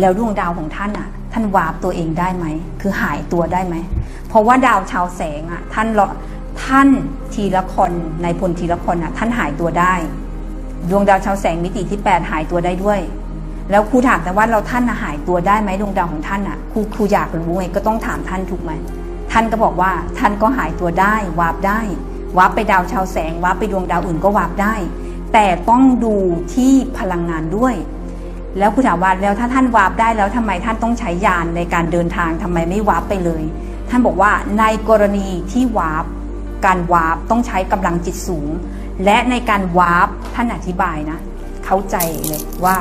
แล้วดวงดาวของท่านอะ ท่านวาบตัวเองได้ไหม คือหายตัวได้ไหม เพราะว่าดาวชาวแสงอะ ท่านละท่านทีละคนในพลทีละคนอะ ท่านหายตัวได้ ดวงดาวชาวแสงมิติที่ 8 หายตัวได้ด้วย แล้วครูถามแต่ว่าเราท่านน่ะหายตัวได้ไหมดวงดาวของท่านอะครูครูอยากรู้ไงก็ต้องถามท่านถูกไหมท่านก็บอกว่าท่านก็หายตัวได้วาบได้วาบไปดาวชาวแสงวาบไปดวงดาวอื่นก็วาบได้ แต่ต้องดูที่พลังงานด้วย แล้วครูถามว่าแล้วถ้าท่านวาร์ปได้แล้วทำไมท่านต้องใช้ยานในการเดินทางทำไมไม่วาร์ปไปเลย ท่านบอกว่าในกรณีที่วาร์ปการวาร์ปต้องใช้กำลังจิตสูง และในการวาร์ปท่านอธิบายนะ เข้าใจเลยว่า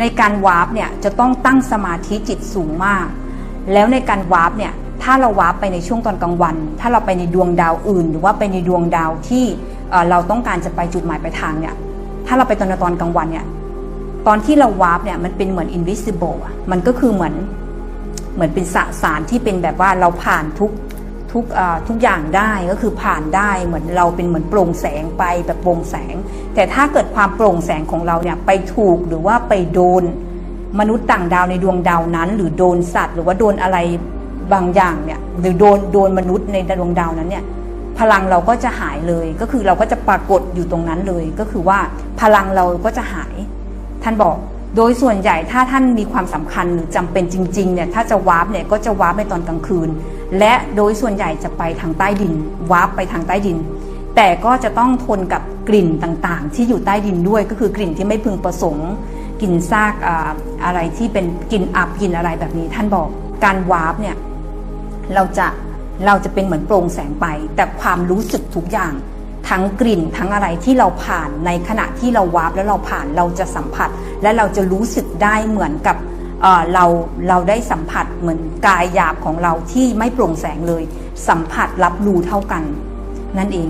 ในการวาร์ปเนี่ยจะต้องตั้งสมาธิจิตสูงมาก แล้วในการวาร์ปเนี่ยถ้าเราวาร์ปไปในช่วงตอนกลางวัน ถ้าเราไปในดวงดาวอื่น หรือว่าไปในดวงดาวที่เอ่อเราต้องการจะไปจุดหมายปลายทางเนี่ยถ้าเราไปตอนตอนกลางวันเนี่ย ตอนที่เราวาร์ปเนี่ยมันเป็นเหมือน invisible อะมันก็คือเหมือนเหมือนเป็นสสารที่เป็นแบบว่าเราผ่านทุกทุกทุกอย่างได้ก็คือผ่านได้เหมือนเราเป็นเหมือนโปร่งแสงไปแบบโปร่งแสง แต่ถ้าเกิดความโปร่งแสงของเราเนี่ยไปถูกหรือว่าไปโดนมนุษย์ต่างดาวในดวงดาวนั้น หรือโดนสัตว์ หรือว่าโดนอะไรบางอย่างเนี่ยหรือโดนโดนมนุษย์ในดวงดาวนั้นเนี่ยพลังเราก็จะหายเลยก็คือเราก็จะปรากฏอยู่ตรงนั้นเลย ก็คือว่าพลังเราก็จะหาย ท่านบอกโดยส่วนใหญ่ถ้าท่านมีความสำคัญหรือจำเป็นจริงๆเนี่ยถ้าจะวาร์ปเนี่ยก็จะวาร์ปในตอนกลางคืน และโดยส่วนใหญ่จะไปทางใต้ดินวาร์ปไปทางใต้ดิน แต่ก็จะต้องทนกับกลิ่นต่างๆ ที่อยู่ใต้ดินด้วยก็คือกลิ่นที่ไม่พึงประสงค์กลิ่นซากอ่าอะไรที่เป็นกลิ่นอับกลิ่นอะไรแบบนี้ ท่านบอกการวาร์ปเนี่ยเราจะเราจะเป็นเหมือนโปร่งแสงไป แต่ความรู้สึกทุกอย่าง ทั้งกลิ่นทั้งอะไรที่เราผ่านในขณะที่เราวาร์ปแล้วเราผ่านเราจะสัมผัส และเราจะรู้สึกได้เหมือนกับเเราเราได้สัมผัสเหมือนกายหยาบของเราที่ไม่โปร่งแสงเลย สัมผัสรับรู้เท่ากัน นั่นเอง